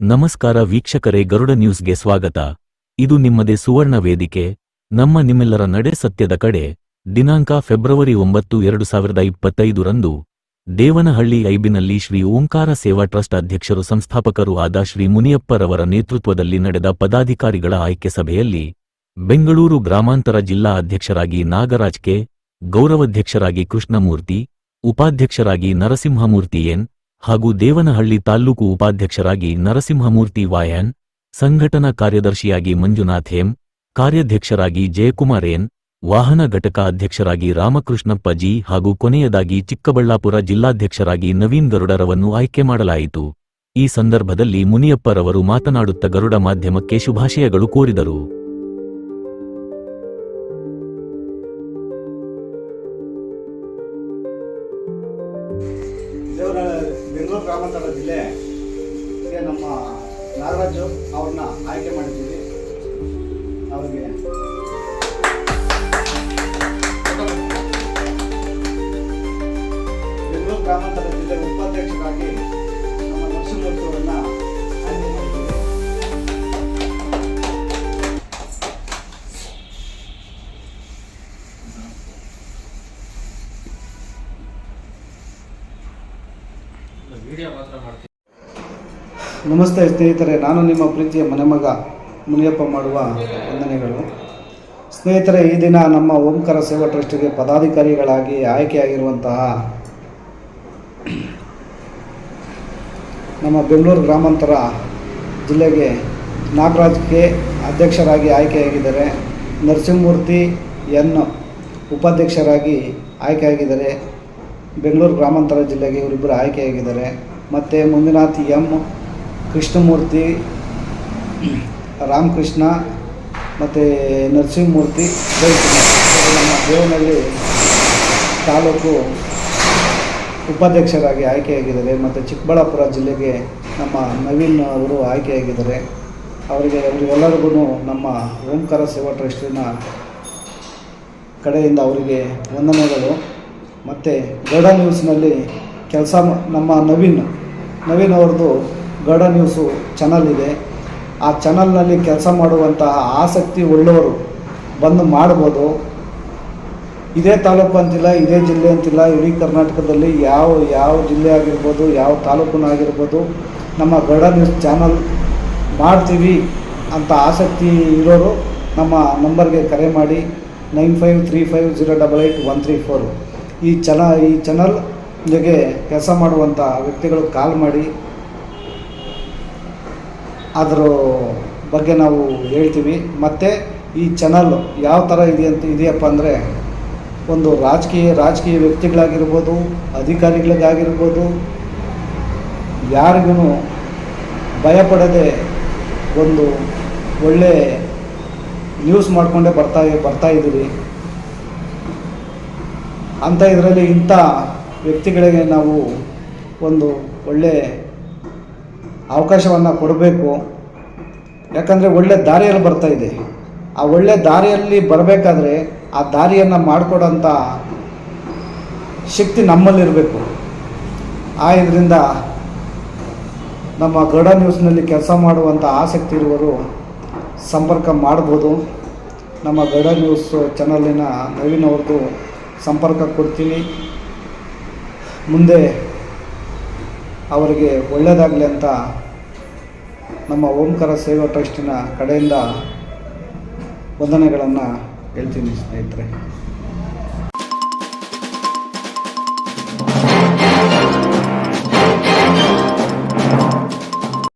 ನಮಸ್ಕಾರ ವೀಕ್ಷಕರೇ ಗರುಡ ನ್ಯೂಸ್ಗೆ ಸ್ವಾಗತ. ಇದು ನಿಮ್ಮದೇ ಸುವರ್ಣ ವೇದಿಕೆ. ನಮ್ಮ ನಿಮ್ಮೆಲ್ಲರ ನಡೆ ಸತ್ಯದ ಕಡೆ. ದಿನಾಂಕ ಫೆಬ್ರವರಿ ಒಂಬತ್ತು, ಎರಡು ಸಾವಿರದ ಇಪ್ಪತ್ತೈದರಂದು ದೇವನಹಳ್ಳಿ ಐಬಿನಲ್ಲಿ ಶ್ರೀ ಓಂಕಾರ ಸೇವಾ ಟ್ರಸ್ಟ್ ಅಧ್ಯಕ್ಷರು ಸಂಸ್ಥಾಪಕರು ಆದ ಶ್ರೀ ಮುನಿಯಪ್ಪರವರ ನೇತೃತ್ವದಲ್ಲಿ ನಡೆದ ಪದಾಧಿಕಾರಿಗಳ ಆಯ್ಕೆ ಸಭೆಯಲ್ಲಿ ಬೆಂಗಳೂರು ಗ್ರಾಮಾಂತರ ಜಿಲ್ಲಾ ಅಧ್ಯಕ್ಷರಾಗಿ ನಾಗರಾಜ್ ಕೆ, ಗೌರವಾಧ್ಯಕ್ಷರಾಗಿ ಕೃಷ್ಣಮೂರ್ತಿ, ಉಪಾಧ್ಯಕ್ಷರಾಗಿ ನರಸಿಂಹಮೂರ್ತಿ ಎನ್. ಹಾಗೂ ದೇವನಹಳ್ಳಿ ತಾಲ್ಲೂಕು ಉಪಾಧ್ಯಕ್ಷರಾಗಿ ನರಸಿಂಹಮೂರ್ತಿ ವಾಯನ್, ಸಂಘಟನಾ ಕಾರ್ಯದರ್ಶಿಯಾಗಿ ಮಂಜುನಾಥ್ ಎಂ ಕಾರ್ಯಾಧ್ಯಕ್ಷರಾಗಿ ಜಯಕುಮಾರ್ ವಾಹನ ಘಟಕ ಅಧ್ಯಕ್ಷರಾಗಿ ರಾಮಕೃಷ್ಣಪ್ಪ ಜಿ ಹಾಗೂ ಕೊನೆಯದಾಗಿ ಚಿಕ್ಕಬಳ್ಳಾಪುರ ಜಿಲ್ಲಾಧ್ಯಕ್ಷರಾಗಿ ನವೀನ್ ಗರುಡರವನ್ನು ಆಯ್ಕೆ ಮಾಡಲಾಯಿತು. ಈ ಸಂದರ್ಭದಲ್ಲಿ ಮುನಿಯಪ್ಪರವರು ಮಾತನಾಡುತ್ತ ಗರುಡ ಮಾಧ್ಯಮಕ್ಕೆ ಶುಭಾಶಯಗಳು ಕೋರಿದರು. ಗ್ರಾಮಾಂತರ ಜಿಲ್ಲೆಗೆ ನಮ್ಮ ನಾಗರಾಜು ಅವ್ರನ್ನ ಆಯ್ಕೆ ಮಾಡಿದ್ದೀವಿ. ಅವ್ರಿಗೆ ನಮಸ್ತೆ ಸ್ನೇಹಿತರೆ, ನಾನು ನಿಮ್ಮ ಪ್ರೀತಿಯ ಮನೆಮಗ ಮುನಿಯಪ್ಪ ಮಾಡುವ ವಂದನೆಗಳು. ಸ್ನೇಹಿತರೆ, ಈ ದಿನ ನಮ್ಮ ಓಂಕಾರ ಸೇವಾ ಟ್ರಸ್ಟಿಗೆ ಪದಾಧಿಕಾರಿಗಳಾಗಿ ಆಯ್ಕೆಯಾಗಿರುವಂತಹ ನಮ್ಮ ಬೆಂಗಳೂರು ಗ್ರಾಮಾಂತರ ಜಿಲ್ಲೆಗೆ ನಾಗರಾಜ್ ಕೆ ಅಧ್ಯಕ್ಷರಾಗಿ ಆಯ್ಕೆಯಾಗಿದ್ದಾರೆ. ನರಸಿಂಹಮೂರ್ತಿ ಎನ್ ಉಪಾಧ್ಯಕ್ಷರಾಗಿ ಆಯ್ಕೆಯಾಗಿದ್ದಾರೆ. ಬೆಂಗಳೂರು ಗ್ರಾಮಾಂತರ ಜಿಲ್ಲೆಗೆ ಇವರಿಬ್ಬರು ಆಯ್ಕೆಯಾಗಿದ್ದಾರೆ. ಮತ್ತು ಮಂಜುನಾಥ್ ಎಂ ಕೃಷ್ಣಮೂರ್ತಿ, ರಾಮಕೃಷ್ಣ ಮತ್ತು ನರಸಿಂಹಮೂರ್ತಿ, ಜಯಕುಮಾರ್. ನಮ್ಮ ದೇವನಹಳ್ಳಿ ತಾಲೂಕು ಉಪಾಧ್ಯಕ್ಷರಾಗಿ ಆಯ್ಕೆಯಾಗಿದ್ದಾರೆ. ಮತ್ತು ಚಿಕ್ಕಬಳ್ಳಾಪುರ ಜಿಲ್ಲೆಗೆ ನಮ್ಮ ನವೀನ್ ಅವರು ಆಯ್ಕೆಯಾಗಿದ್ದಾರೆ. ಅವರಿಗೆ ಅವರಿಗೆಲ್ಲರಿಗೂ ನಮ್ಮ ಓಂಕಾರ ಸೇವಾ ಟ್ರಸ್ಟಿನ ಕಡೆಯಿಂದ ಅವರಿಗೆ ವಂದನೆಗಳು. ಮತ್ತು ಗಡ ನ್ಯೂಸ್ನಲ್ಲಿ ಕೆಲಸ ನಮ್ಮ ನವೀನ್ ನವೀನ್ ಅವ್ರದ್ದು ಗಡ ನ್ಯೂಸು ಚಾನಲ್ ಇದೆ. ಆ ಚಾನಲ್ನಲ್ಲಿ ಕೆಲಸ ಮಾಡುವಂತಹ ಆಸಕ್ತಿ ಉಳ್ಳವರು ಬಂದು ಮಾಡ್ಬೋದು. ಇದೇ ತಾಲೂಕು ಅಂತಿಲ್ಲ, ಇದೇ ಜಿಲ್ಲೆ ಅಂತಿಲ್ಲ, ಇಡೀ ಕರ್ನಾಟಕದಲ್ಲಿ ಯಾವ ಯಾವ ಜಿಲ್ಲೆ ಆಗಿರ್ಬೋದು, ಯಾವ ತಾಲೂಕನ್ನಾಗಿರ್ಬೋದು ನಮ್ಮ ಗಡ ನ್ಯೂಸ್ ಚಾನಲ್ ಮಾಡ್ತೀವಿ ಅಂತ ಆಸಕ್ತಿ ಇರೋರು ನಮ್ಮ ನಂಬರ್ಗೆ ಕರೆ ಮಾಡಿ nine five three five zero double eight one three four. ಈ ಚನ, ಈ ಚಾನಲ್ ಜೊತೆ ಕೆಲಸ ಮಾಡುವಂಥ ವ್ಯಕ್ತಿಗಳು ಕಾಲ್ ಮಾಡಿ. ಅದರ ಬಗ್ಗೆ ನಾವು ಹೇಳ್ತೀವಿ. ಮತ್ತು ಈ ಚಾನಲ್ ಯಾವ ಥರ ಇದೆ ಅಂತ, ಇದೆಯಪ್ಪ ಅಂದರೆ ಒಂದು ರಾಜಕೀಯ ರಾಜಕೀಯ ವ್ಯಕ್ತಿಗಳಾಗಿರ್ಬೋದು, ಅಧಿಕಾರಿಗಳಿಗಾಗಿರ್ಬೋದು, ಯಾರಿಗೂ ಭಯಪಡದೆ ಒಂದು ಒಳ್ಳೆ ನ್ಯೂಸ್ ಮಾಡಿಕೊಂಡೇ ಬರ್ತಾ ಬರ್ತಾ ಇದ್ದೀವಿ. ಅಂಥ ಇದರಲ್ಲಿ ಇಂಥ ವ್ಯಕ್ತಿಗಳಿಗೆ ನಾವು ಒಂದು ಒಳ್ಳೆ ಅವಕಾಶವನ್ನು ಕೊಡಬೇಕು. ಯಾಕಂದರೆ ಒಳ್ಳೆ ದಾರಿಯಲ್ಲಿ ಬರ್ತಾ ಇದೆ. ಆ ಒಳ್ಳೆ ದಾರಿಯಲ್ಲಿ ಬರಬೇಕಾದ್ರೆ ಆ ದಾರಿಯನ್ನು ಮಾಡಿಕೊಡೋಂಥ ಶಕ್ತಿ ನಮ್ಮಲ್ಲಿರಬೇಕು. ಆ ಇದರಿಂದ ನಮ್ಮ ಗರುಡ ನ್ಯೂಸ್ನಲ್ಲಿ ಕೆಲಸ ಮಾಡುವಂಥ ಆಸಕ್ತಿ ಇರುವರು ಸಂಪರ್ಕ ಮಾಡ್ಬೋದು. ನಮ್ಮ ಗರುಡ ನ್ಯೂಸ್ ಚಾನಲಿನ ನವೀನ್ ಅವ್ರದ್ದು ಸಂಪರ್ಕ ಕೊಡ್ತೀನಿ. ಮುಂದೆ ಅವರಿಗೆ ಒಳ್ಳೆಯದಾಗಲಿ ಅಂತ ನಮ್ಮ ಓಂಕಾರ ಸೇವಾ ಟ್ರಸ್ಟಿನ ಕಡೆಯಿಂದ ವಂದನೆಗಳನ್ನು ಹೇಳ್ತೀನಿ ಸ್ನೇಹಿತರೆ.